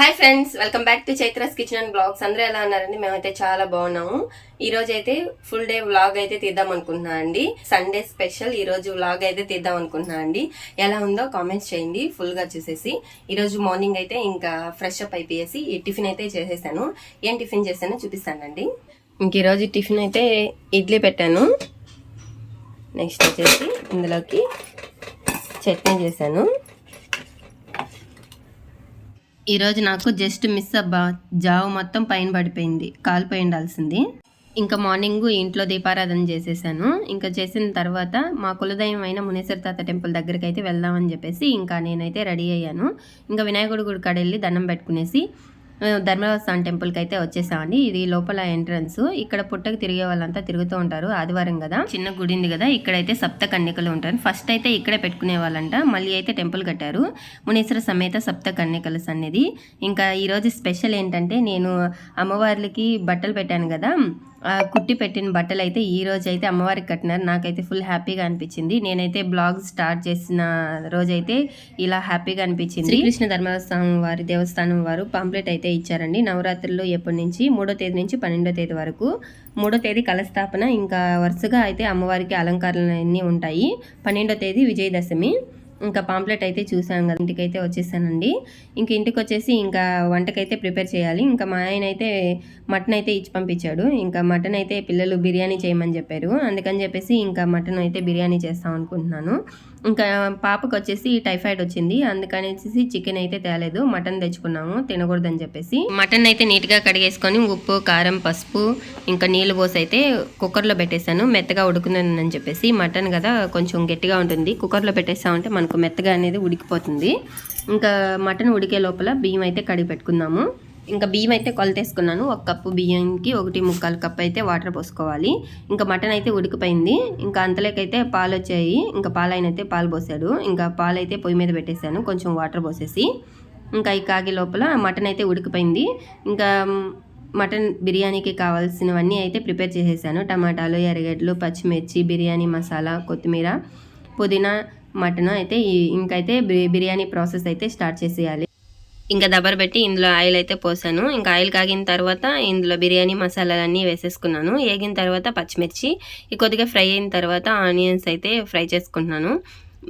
Hi friends welcome back to Chaitra's kitchen and blogs అందరూ ఎలా ఉన్నారండి? మేమైతే చాలా బాగున్నాము. ఈ రోజు అయితే ఫుల్ డే వ్లాగ్ అయితే తీద్దాం అనుకుంటున్నా అండి. సండే స్పెషల్ ఈ రోజు వ్లాగ్ అయితే తీద్దాం అనుకుంటున్నా అండి. ఎలా ఉందో కామెంట్స్ చేయండి ఫుల్గా చూసేసి. ఈ రోజు మార్నింగ్ అయితే ఇంకా ఫ్రెష్ అప్ అయిపోయేసి ఈ టిఫిన్ అయితే చేసేసాను. ఏం టిఫిన్ చేశానో చూపిస్తానండి. ఇంక ఈ రోజు టిఫిన్ అయితే ఇడ్లీ పెట్టాను. నెక్స్ట్ వచ్చేసి ఇందులోకి చట్నీ చేశాను. ఈరోజు నాకు జస్ట్ మిస్ అబ్బా. జావు మొత్తం పైన పడిపోయింది. కాలిపోయి ఉండాల్సింది. ఇంకా మార్నింగ్ ఇంట్లో దీపారాధన చేసేసాను. ఇంకా చేసిన తర్వాత మా కులదైవం అయిన మునేశ్వర తాత టెంపుల్ దగ్గరికి అయితే వెళ్దామని చెప్పేసి ఇంకా నేనైతే రెడీ అయ్యాను. ఇంకా వినాయకుడి గుడి కాడ వెళ్ళి దండం పెట్టుకునేసి ధర్మవస్థాన్ టెంపుల్కి అయితే వచ్చేసామండి. ఇది లోపల ఎంట్రన్స్. ఇక్కడ పుట్టకు తిరిగే వాళ్ళంతా తిరుగుతూ ఉంటారు ఆదివారం కదా. చిన్న గుడి ఉంది కదా ఇక్కడైతే సప్త కన్యకలు ఉంటారు. ఫస్ట్ అయితే ఇక్కడే పెట్టుకునే వాళ్ళంట మళ్ళీ అయితే టెంపుల్ కట్టారు. మునీశ్వర సమేత సప్త కన్యకల సన్నిధి. ఇంకా ఈరోజు స్పెషల్ ఏంటంటే నేను అమ్మవార్లకి బట్టలు పెట్టాను కదా. కుట్టి పెట్టిన బట్టలు అయితే ఈ రోజు అయితే అమ్మవారికి కట్టినారు. నాకైతే ఫుల్ హ్యాపీగా అనిపించింది. నేనైతే బ్లాగ్ స్టార్ట్ చేసిన రోజైతే ఇలా హ్యాపీగా అనిపించింది. శ్రీకృష్ణ ధర్మస్వామి వారి దేవస్థానం వారు పాంప్లెట్ అయితే ఇచ్చారండి. నవరాత్రుల్లో ఎప్పటి నుంచి? మూడో తేదీ నుంచి పన్నెండో తేదీ వరకు. మూడో తేదీ కలస్థాపన ఇంకా వరుసగా అయితే అమ్మవారికి అలంకరణలు అన్నీ ఉంటాయి. పన్నెండో తేదీ విజయదశమి. ఇంకా పాంప్లెట్ అయితే చూసాం కదా ఇంటికైతే వచ్చేసానండి. ఇంక ఇంటికి వచ్చేసి ఇంకా వంటకైతే ప్రిపేర్ చేయాలి. ఇంకా మా ఆయన అయితే మటన్ అయితే ఇచ్చి పంపించాడు. ఇంకా మటన్ అయితే పిల్లలు బిర్యానీ చేయమని చెప్పారు. అందుకని చెప్పేసి ఇంకా మటన్ అయితే బిర్యానీ చేస్తాం అనుకుంటున్నాను. ఇంకా పాపకు వచ్చేసి టైఫాయిడ్ వచ్చింది. అందుకనేసి చికెన్ అయితే తేలేదు. మటన్ తెచ్చుకున్నాము. తినకూడదని చెప్పేసి. మటన్ అయితే నీట్గా కడిగేసుకొని ఉప్పు కారం పసుపు ఇంకా నీళ్ళు పోసి అయితే కుక్కర్లో పెట్టేశాను. మెత్తగా ఉడుకుతుందని చెప్పేసి మటన్ కదా కొంచెం గట్టిగా ఉంటుంది. కుక్కర్లో పెట్టేస్తామంటే మనకు మెత్తగా అనేది ఉడికిపోతుంది. ఇంకా మటన్ ఉడికే లోపల బియ్యం అయితే కడిగి పెట్టుకుందాము. ఇంకా బియ్యం అయితే కొలతేసుకున్నాను. ఒక కప్పు బియ్యంకి ఒకటి ముక్కాలు కప్పు అయితే వాటర్ పోసుకోవాలి. ఇంకా మటన్ అయితే ఉడికిపోయింది. ఇంకా అంతలోకైతే పాలు వచ్చాయి. ఇంకా పాలు అయితే పాలు పోసాడు. ఇంకా పాలు అయితే పొయ్యి మీద పెట్టేశాను. కొంచెం వాటర్ పోసేసి. ఇంకా ఈ కాగి లోపల మటన్ అయితే ఉడికిపోయింది. ఇంకా మటన్ బిర్యానీకి కావాల్సినవన్నీ అయితే ప్రిపేర్ చేసేసాను. టమాటాలు ఎర్రగడ్డలు పచ్చిమిర్చి బిర్యానీ మసాలా కొత్తిమీర పుదీనా మటన్ అయితే ఇంకైతే బి- బిర్యానీ ప్రాసెస్ అయితే స్టార్ట్ చేసేయాలి. ఇంకా దబ్బర పెట్టి ఇందులో ఆయిల్ అయితే పోసాను. ఇంకా ఆయిల్ కాగిన తర్వాత ఇందులో బిర్యానీ మసాలాలన్నీ వేసేసుకున్నాను. వేగిన తర్వాత పచ్చిమిర్చి కొద్దిగా ఫ్రై అయిన తర్వాత ఆనియన్స్ అయితే ఫ్రై చేసుకుంటున్నాను.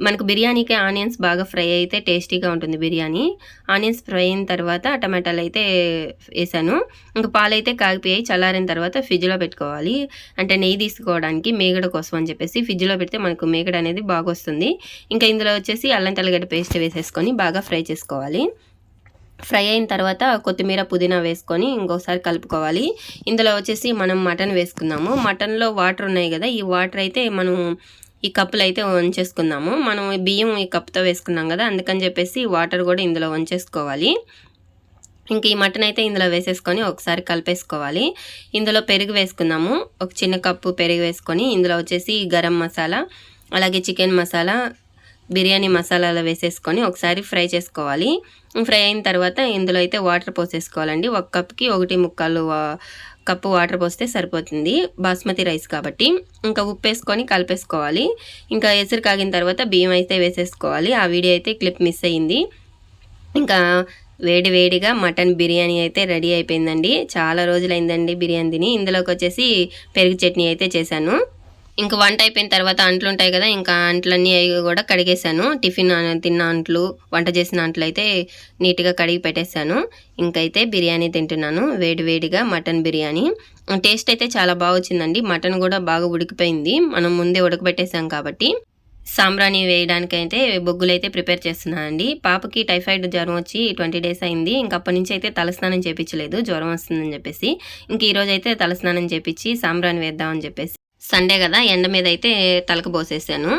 మనకు బిర్యానీకి ఆనియన్స్ బాగా ఫ్రై అయితే టేస్టీగా ఉంటుంది బిర్యానీ. ఆనియన్స్ ఫ్రై అయిన తర్వాత టమాటాలు అయితే వేసాను. ఇంకా పాలు అయితే కాగిపోయాయి చల్లారిన తర్వాత ఫ్రిడ్జ్లో పెట్టుకోవాలి. అంటే నెయ్యి తీసుకోవడానికి మేగడ కోసం అని చెప్పేసి ఫ్రిడ్జ్లో పెడితే మనకు మేగడ అనేది బాగా వస్తుంది ఇంకా ఇందులో వచ్చేసి అల్లం తెల్లగడ్డ పేస్ట్ వేసేసుకొని బాగా ఫ్రై చేసుకోవాలి. ఫ్రై అయిన తర్వాత కొత్తిమీర పుదీనా వేసుకొని ఇంకొకసారి కలుపుకోవాలి. ఇందులో వచ్చేసి మనం మటన్ వేసుకుందాము. మటన్లో వాటర్ ఉన్నాయి కదా ఈ వాటర్ అయితే మనం ఈ కప్పులు అయితే వంచేసుకుందాము. మనం బియ్యం ఈ కప్తో వేసుకున్నాం కదా అందుకని చెప్పేసి వాటర్ కూడా ఇందులో వంచేసుకోవాలి. ఇంక ఈ మటన్ అయితే ఇందులో వేసేసుకొని ఒకసారి కలిపేసుకోవాలి. ఇందులో పెరుగు వేసుకున్నాము ఒక చిన్న కప్పు పెరుగు వేసుకొని ఇందులో వచ్చేసి గరం మసాలా అలాగే చికెన్ మసాలా బిర్యానీ మసాలాలో వేసేసుకొని ఒకసారి ఫ్రై చేసుకోవాలి. ఫ్రై అయిన తర్వాత ఇందులో అయితే వాటర్ పోసేసుకోవాలండి. ఒక కప్కి ఒకటి ముక్కాలు వా- కప్పు వాటర్ పోస్తే సరిపోతుంది. బాస్మతి రైస్ కాబట్టి. ఇంకా ఉప్పు వేసుకొని కలిపేసుకోవాలి. ఇంకా ఎసురు కాగిన తర్వాత బియ్యం అయితే వేసేసుకోవాలి. ఆ వీడియో అయితే క్లిప్ మిస్ అయ్యింది ఇంకా వేడి వేడిగా మటన్ బిర్యానీ అయితే రెడీ అయిపోయిందండి. చాలా రోజులైందండి బిర్యానీ తిని ఇందులోకి వచ్చేసి పెరుగు చట్నీ అయితే చేశాను. ఇంకా వంట అయిపోయిన తర్వాత అంట్లు ఉంటాయి కదా ఇంకా అంట్లన్నీ అవి కూడా కడిగేశాను. టిఫిన్ తిన్న అంట్లు వంట చేసిన అంట్లు అయితే నీట్గా కడిగి పెట్టేశాను. ఇంకైతే బిర్యానీ తింటున్నాను వేడి వేడిగా మటన్ బిర్యానీ. టేస్ట్ అయితే చాలా బాగా వచ్చిందండి. మటన్ కూడా బాగా ఉడికిపోయింది. మనం ముందే ఉడకబెట్టేసాం కాబట్టి. సాంబ్రాణి వేయడానికైతే బొగ్గులు అయితే ప్రిపేర్ చేస్తున్నానండి పాపకి టైఫాయిడ్ జ్వరం వచ్చి ట్వంటీ డేస్ అయింది. ఇంక అప్పటి నుంచి అయితే తలస్నానం చేపించలేదు. జ్వరం వస్తుందని చెప్పేసి. ఇంక ఈరోజు అయితే తలస్నానం చేపించి సాంబ్రాణి వేద్దామని చెప్పేసి. సండే కదా ఎండ మీద అయితే తలకు పోసేసాను.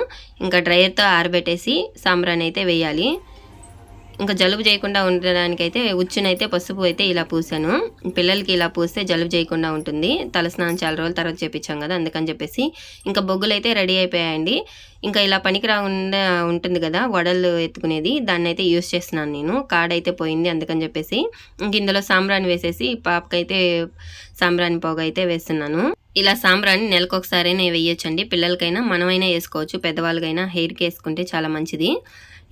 ఇంకా డ్రైయర్తో ఆరబెట్టేసి సాంబ్రాన్ని అయితే వేయాలి. ఇంకా జలుబు చేయకుండా ఉండడానికైతే ఉచ్చునైతే పసుపు అయితే ఇలా పూసాను. పిల్లలకి ఇలా పూస్తే జలుబు చేయకుండా ఉంటుంది. తలస్నానం చాలా రోజుల తర్వాత చేపించాం కదా అందుకని చెప్పేసి. ఇంకా బొగ్గులు అయితే రెడీ అయిపోయాయండి. ఇంకా ఇలా పనికి రాకుండా ఉంటుంది కదా వడలు ఎత్తుకునేది దాన్ని అయితే యూస్ చేస్తున్నాను నేను. కార్డ్ అయితే పోయింది అందుకని చెప్పేసి. ఇంక ఇందులో సాంబ్రాన్ని వేసేసి పాపకైతే సాంబ్రాణి పొగ అయితే వేస్తున్నాను. ఇలా సాంబ్రాన్ని నెలకు ఒకసారైనా వేయొచ్చండి. పిల్లలకైనా మనమైనా వేసుకోవచ్చు. పెద్దవాళ్ళకైనా హెయిర్కి వేసుకుంటే చాలా మంచిది.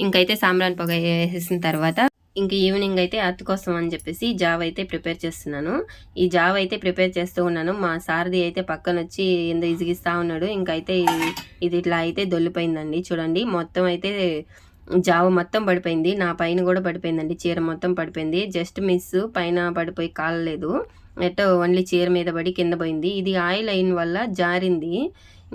ఇంకైతే సాంబ్రాన్ పొగ వేసేసిన తర్వాత ఇంక ఈవినింగ్ అయితే అత్త కోసం అని చెప్పేసి జావ్ అయితే ప్రిపేర్ చేస్తున్నాను. ఈ జావ్ అయితే ప్రిపేర్ చేస్తూ ఉన్నాను. మా సారథి అయితే పక్కన వచ్చి ఎంత ఇసిగిస్తా ఉన్నాడు. ఇంకైతే ఇది- ఇది ఇట్లా అయితే దొల్లిపోయిందండి. చూడండి మొత్తం అయితే జావ మొత్తం పడిపోయింది. నా పైన కూడా పడిపోయిందండి. చీర మొత్తం పడిపోయింది. జస్ట్ మిస్ పైన పడిపోయి కాలలేదు ఎట్టో ఓన్లీ చీర మీద పడి కింద పోయింది. ఇది ఆయిల్ అయిన వల్ల జారింది.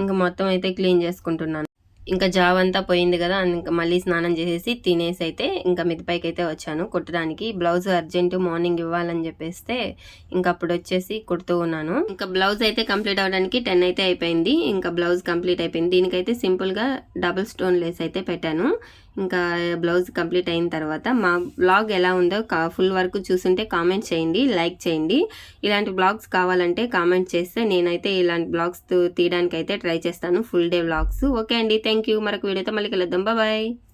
ఇంకా మొత్తం అయితే క్లీన్ చేసుకుంటున్నాను. ఇంకా జావ్ అంతా పోయింది కదా ఇంకా మళ్ళీ స్నానం చేసేసి తినేసి అయితే ఇంకా మిదిపైకి అయితే వచ్చాను. కుట్టడానికి బ్లౌజ్ అర్జెంటు మార్నింగ్ ఇవ్వాలని చెప్పేస్తే ఇంకా అప్పుడు వచ్చేసి కుడుతూ ఉన్నాను. ఇంకా బ్లౌజ్ అయితే కంప్లీట్ అవడానికి టెన్ అయితే అయిపోయింది. ఇంకా బ్లౌజ్ కంప్లీట్ అయిపోయింది. దీనికైతే సింపుల్గా డబుల్ స్టోన్ లేస్ అయితే పెట్టాను. ఇంకా బ్లౌజ్ కంప్లీట్ అయిన తర్వాత మా బ్లాగ్ ఎలా ఉందో ఫుల్ వరకు చూసుంటే కామెంట్ చేయండి లైక్ చేయండి. ఇలాంటి బ్లాగ్స్ కావాలంటే కామెంట్ చేస్తే నేనైతే ఇలాంటి బ్లాగ్స్ తీయడానికి అయితే ట్రై చేస్తాను ఫుల్ డే బ్లాగ్స్. ఓకే అండి థ్యాంక్ యూ మరొక వీడియోతో మళ్ళీ కలుద్దాం. బాయ్.